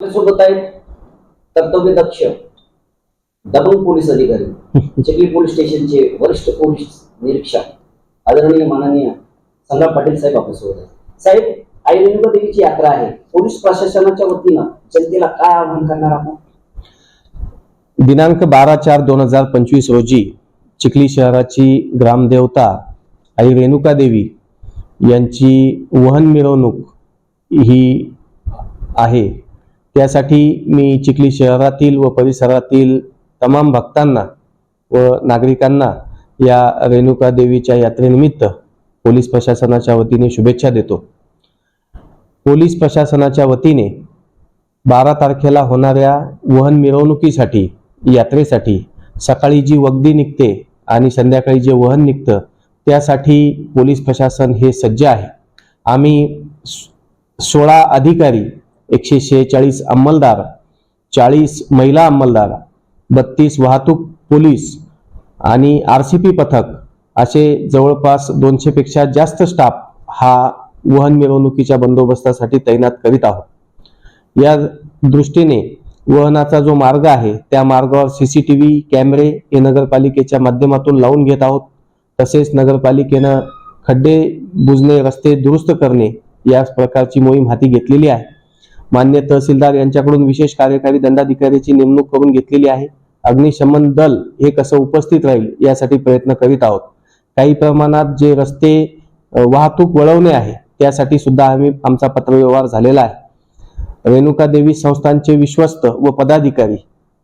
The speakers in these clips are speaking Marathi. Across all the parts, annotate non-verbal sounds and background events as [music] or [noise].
सोबत आहेत कर्तव्य दक्ष दबंग पोलीस अधिकारी [laughs] चिखली पोलीस स्टेशनचे वरिष्ठ पोलीस निरीक्षक आदरणीय माननीय संग्राम पाटील साहेब आपल्यासोबत आहेत. साहेब आई रेणुका देवीची यात्रा आहे. पोलीस प्रशासनाच्या वतीनं जनतेला काय आवाहन करणार आपण? दिनांक बारा चार दोन हजार पंचवीस रोजी चिखली शहराची ग्रामदेवता आई रेणुका देवी यांची वहन मिरवणूक ही आहे. त्यासाठी मी चिखली शहरातील व परिसरातील तमाम भक्तांना व नागरिकांना या रेणुका देवीच्या यात्रेनिमित्त पोलीस प्रशासनाच्या वतीने शुभेच्छा देतो. पोलीस प्रशासनाच्या वतीने बारा तारखेला होणाऱ्या वहन मिरवणुकीसाठी यात्रेसाठी सकाळी जी वगदी निघते आणि संध्याकाळी जे वहन निघतं त्यासाठी पोलीस प्रशासन हे सज्ज आहे. आम्ही सोळा अधिकारी एकशे शेहेचाळीस अंमलदार चाळीस महिला अंमलदार बत्तीस वाहतूक पोलीस आणि आर सी पी पथक असे जवळपास दोनशेपेक्षा जास्त स्टाफ हा वहन मिरवणुकीच्या बंदोबस्तासाठी तैनात करीत आहोत. या दृष्टीने वहनाचा जो मार्ग आहे त्या मार्गावर सी सी टी व्ही कॅमेरे हे नगरपालिकेच्या माध्यमातून लावून घेत आहोत. तसेच नगरपालिकेनं खड्डे बुजणे रस्ते दुरुस्त करणे या प्रकारची मोहीम हाती घेतलेली आहे. मान्य तहसीलदार यांच्याकडून विशेष कार्यकारी दंडाधिकाऱ्याची नेमणूक करून घेतलेली आहे. अग्निशमन दल हे कसं उपस्थित राहील यासाठी प्रयत्न करीत आहोत. काही प्रमाणात जे रस्ते वाहतूक वळवणे आहे त्यासाठी सुद्धा आम्ही आमचा पत्रव्यवहार झालेला आहे. रेणुका देवी संस्थांचे विश्वस्त व पदाधिकारी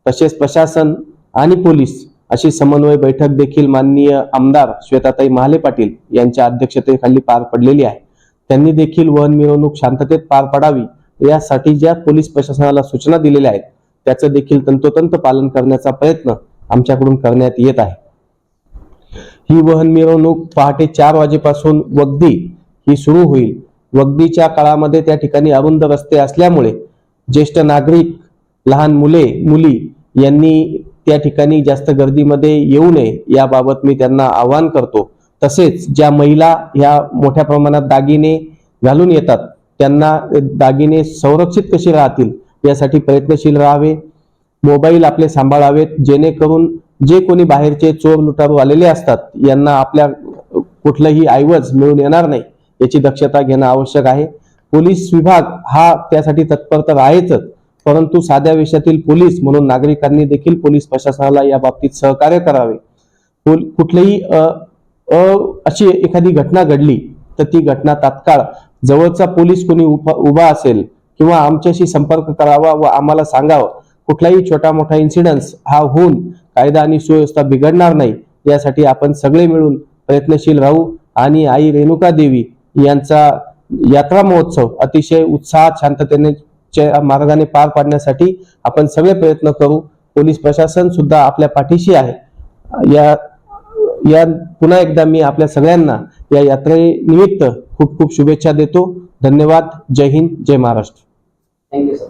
तसेच प्रशासन आणि पोलीस अशी समन्वय बैठक देखील माननीय आमदार श्वेताताई महाले पाटील यांच्या अध्यक्षतेखाली पार पडलेली आहे. त्यांनी देखील वहन मिरवणूक शांततेत पार पडावी यासाठी ज्या पोलीस प्रशासनाला सूचना दिलेल्या आहेत त्याचं देखील तंतोतंत पालन करण्याचा प्रयत्न आमच्याकडून करण्यात येत आहे. ही वहन मिरवणूक पहाटे चार वाजेपासून वगदी ही सुरू होईल. वगदीच्या काळामध्ये त्या ठिकाणी अरुंद रस्ते असल्यामुळे ज्येष्ठ नागरिक लहान मुले मुली यांनी त्या ठिकाणी जास्त गर्दीमध्ये येऊ नये याबाबत मी त्यांना आवाहन करतो. तसेच ज्या महिला ह्या मोठ्या प्रमाणात दागिने घालून येतात त्यांना दागिने संरक्षित कसे राहतील यासाठी प्रयत्नशील राहावे मोबाईल आपले सांभाळावेत जेणेकरून जे कोणी बाहेरचे चोर लुटारू आलेले असतात यांना आपल्या कुठलंही ऐवज मिळून येणार नाही याची दक्षता घेणं आवश्यक आहे. पोलीस विभाग हा त्यासाठी तत्पर तर आहेच परंतु साध्या वेशातील पोलीस म्हणून नागरिकांनी देखील पोलीस प्रशासनाला या बाबतीत सहकार्य करावे. कुठलीही अशी एखादी घटना घडली तर ती घटना तात्काळ जवळचा पोलीस कोणी उभा उभा असेल किंवा आमच्याशी संपर्क करावा व आम्हाला सांगावं कुठलाही छोटा मोठा इन्सिडन्स हा होऊन कायदा आणि सुव्यवस्था बिघडणार नाही यासाठी आपण सगळे मिळून प्रयत्नशील राहू आणि आई रेणुका देवी यांचा यात्रा महोत्सव अतिशय उत्साहात शांततेने मार्गाने पार पाडण्यासाठी आपण सगळे प्रयत्न करू. पोलीस प्रशासन सुद्धा आपल्या पाठीशी आहे. या या पुन्हा एकदा मी आपल्या सगळ्यांना या यात्रेनिमित्त खूप खूप शुभेच्छा देतो. धन्यवाद. जय हिंद. जय महाराष्ट्र. Thank you sir